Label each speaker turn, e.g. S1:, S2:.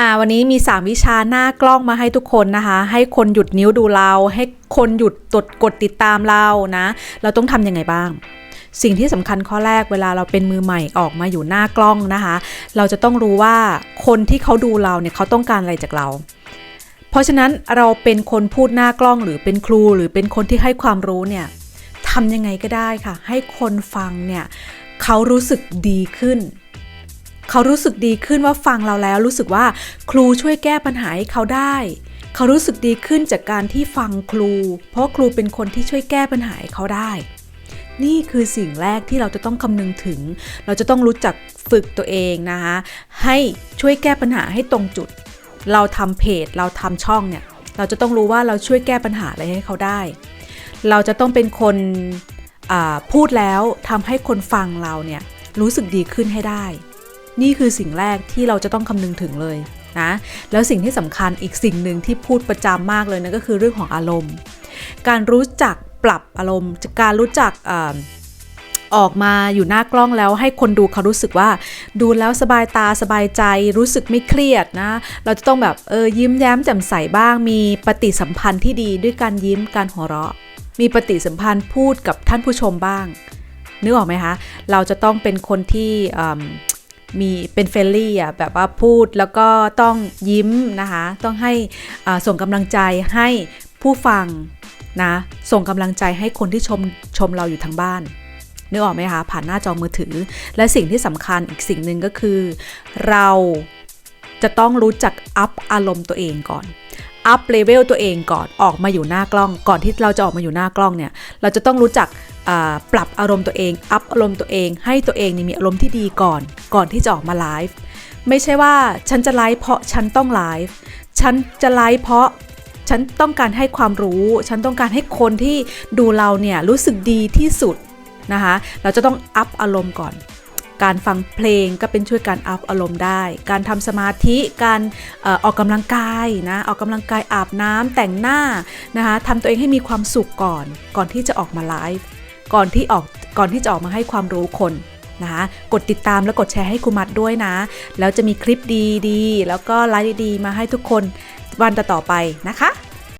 S1: อ่าวันนี้มี 3 วิชาหน้ากล้องมาให้ทุกคนนะคะ ให้คนหยุดนิ้วดูเรา ให้คนหยุดตดกดติดตามเรานะ เราต้องทำยังไงบ้าง สิ่งที่สำคัญข้อแรกเวลาเราเป็นมือใหม่ออกมาอยู่หน้ากล้องนะคะ เราจะต้องรู้ว่าคนที่เขาดูเราเนี่ยเขาต้องการอะไรจากเรา เพราะฉะนั้นเราเป็นคนพูดหน้ากล้องหรือเป็นครู หรือเป็นคนที่ให้ความรู้เนี่ยทำยังไงก็ได้ค่ะ ให้คนฟังเนี่ยเขารู้สึกดีขึ้น เขารู้สึกดีขึ้นว่าฟังเราแล้ว รู้สึกว่าครูช่วยแก้ปัญหาให้เขาได้ เขารู้สึกดีขึ้นจากการที่ฟังครู เพราะครูเป็นคนที่ช่วยแก้ปัญหาให้เขาได้ นี่คือสิ่งแรกที่เราจะต้องคำนึงถึง เราจะต้องรู้จักฝึกตัวเองนะคะให้ช่วยแก้ปัญหาให้ตรงจุด เราทำเพจ เราทำช่องเนี่ยเราจะต้องรู้ว่าเราช่วยแก้ปัญหาอะไรให้เขาได้ เราจะต้องเป็นคนพูดแล้วทำให้คนฟังเราเนี่ยรู้สึกดีขึ้นให้ได้ นี่คือสิ่งแรกที่เราจะต้องคำนึงถึงเลยนะแล้วสิ่งที่สำคัญอีกสิ่งหนึ่งที่พูดประจำมากเลยนะก็คือเรื่องของอารมณ์ การรู้จักปรับอารมณ์การรู้จักออกมาอยู่หน้ากล้องแล้วให้คนดูเขารู้สึกว่า ดูแล้วสบายตาสบายใจ รู้สึกไม่เครียดนะ เราจะต้องแบบเออยิ้มแย้มแจ่มใสบ้าง มีปฏิสัมพันธ์ที่ดีด้วยการยิ้มการหัวเราะ มีปฏิสัมพันธ์พูดกับท่านผู้ชมบ้างนึกออกไหมคะ เราจะต้องเป็นคนที่ มีเป็นเฟรนลี่อะแบบว่าพูดแล้วก็ต้องยิ้มนะคะ ต้องให้ส่งกำลังใจให้ผู้ฟังนะส่งกำลังใจให้คนที่ชมชมเราอยู่ทางบ้านนึกออกไหมคะผ่านหน้าจอมือถือ และสิ่งที่สำคัญอีกสิ่งหนึ่งก็คือ เราจะต้องรู้จักอัพอารมณ์ตัวเองก่อนอัพเลเวลตัวเองก่อนออกมาอยู่หน้ากล้อง ก่อนที่เราจะออกมาอยู่หน้ากล้องเนี่ย เราจะต้องรู้จัก ปรับอารมณ์ตัวเอง อัพอารมณ์ตัวเอง ให้ตัวเองนี่มีอารมณ์ที่ดีก่อน ก่อนที่จะออกมาไลฟ์ ไม่ใช่ว่าฉันจะไลฟ์เพราะฉันต้องไลฟ์ ฉันจะไลฟ์เพราะฉันต้องการให้ความรู้ ฉันต้องการให้คนที่ดูเราเนี่ยรู้สึกดีที่สุดนะคะ เราจะต้องอัพอารมณ์ก่อน การฟังเพลงก็เป็นช่วยการอัพอารมณ์ได้ การทำสมาธิ การออกกำลังกายนะ ออกกำลังกายอาบน้ำแต่งหน้านะคะทำตัวเองให้มีความสุขก่อน ก่อนที่จะออกมาไลฟ์ ก่อนที่ออกก่อนที่จะออกมาให้ความรู้คนนะคะกดติดตามและกดแชร์ให้ครูมัดด้วยนะ แล้วจะมีคลิปดีๆ แล้วก็ไลฟ์ดีๆ มาให้ทุกคนวันต่อๆไปนะคะ